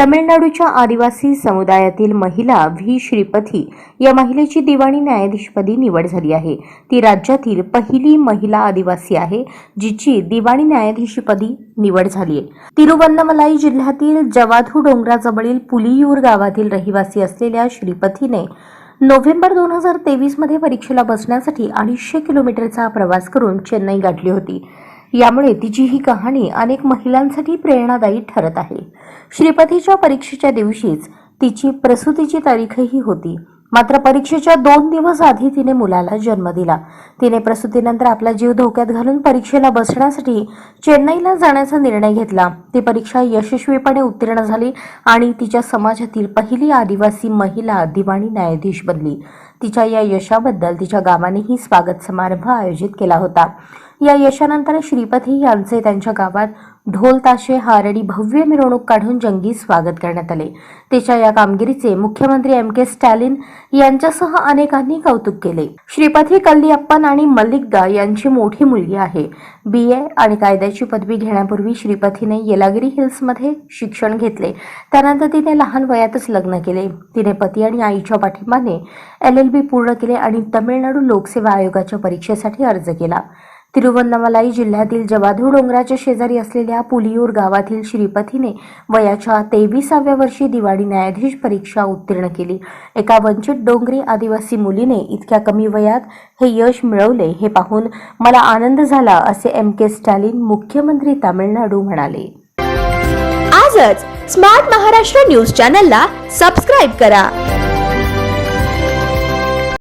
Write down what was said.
तमिळनाडूच्या आदिवासी समुदायातील महिला व्ही. श्रीपथी या महिलेची दिवाणी न्यायाधीशपदी निवड झाली आहे. ती राज्यातील पहिली महिला आदिवासी आहे जिची दिवाणी न्यायाधीशपदी निवड झाली आहे. तिरुवन्नमलाई जिल्ह्यातील जवाधू डोंगराजवळील पुलियूर गावातील रहिवासी असलेल्या श्रीपथीने नोव्हेंबर दोन हजार तेवीसमध्ये परीक्षेला बसण्यासाठी अडीचशे किलोमीटरचा प्रवास करून चेन्नई गाठली होती. यामुळे तिची ही कहाणी अनेक महिलांसाठी प्रेरणादायी ठरत आहे. श्रीपतीच्या परीक्षेच्या दिवशीच तिची प्रसूतीची तारीखही होती. मात्र परीक्षेच्या दोन दिवस आधी तिने मुलाला जन्म दिला. तिने प्रसूतीनंतर आपला जीव धोक्यात घालून परीक्षेला बसण्यासाठी चेन्नईला जाण्याचा निर्णय घेतला. ती परीक्षा यशस्वीपणे उत्तीर्ण झाली आणि तिच्या समाजातील पहिली आदिवासी महिला दिवाणी न्यायाधीश बनली. तिच्या या यशाबद्दल तिच्या गावानेही स्वागत समारंभ आयोजित केला होता. या यशानंतर श्रीपती यांचे त्यांच्या गावात ढोल ताशे हारडी भव्य मिरवणूक काढून जंगी स्वागत करण्यात आले. तिच्या या कामगिरीचे मुख्यमंत्री एम के स्टॅलिन यांच्यासह अनेकांनी कौतुक केले. श्रीपती कल्लीअप्पन आणि मल्लिकदा यांची मोठी मुलगी आहे. बी ए आणि कायद्याची पदवी घेण्यापूर्वी श्रीपतीने येलागिरी हिल्समध्ये शिक्षण घेतले. त्यानंतर तिने लहान वयातच लग्न केले. तिने पती आणि आईच्या पाठिंबाने एल एल बी पूर्ण केले आणि तमिळनाडू लोकसेवा आयोगाच्या परीक्षेसाठी अर्ज केला. तिरुवन्नमलाई जिल्ह्यातील जवाधू डोंगराच्या शेजारी असलेल्या पुलियूर गावातील श्रीपतीने वयाच्या तेविसाव्या वर्षी दिवाळी न्यायाधीश परीक्षा उत्तीर्ण केली. एका वंचित डोंगरी आदिवासी मुलीने इतक्या कमी वयात हे यश मिळवले हे पाहून मला आनंद झाला असे एम के स्टॅलिन मुख्यमंत्री तामिळनाडू म्हणाले. आजच स्मार्ट महाराष्ट्र न्यूज चॅनलला सबस्क्राईब करा.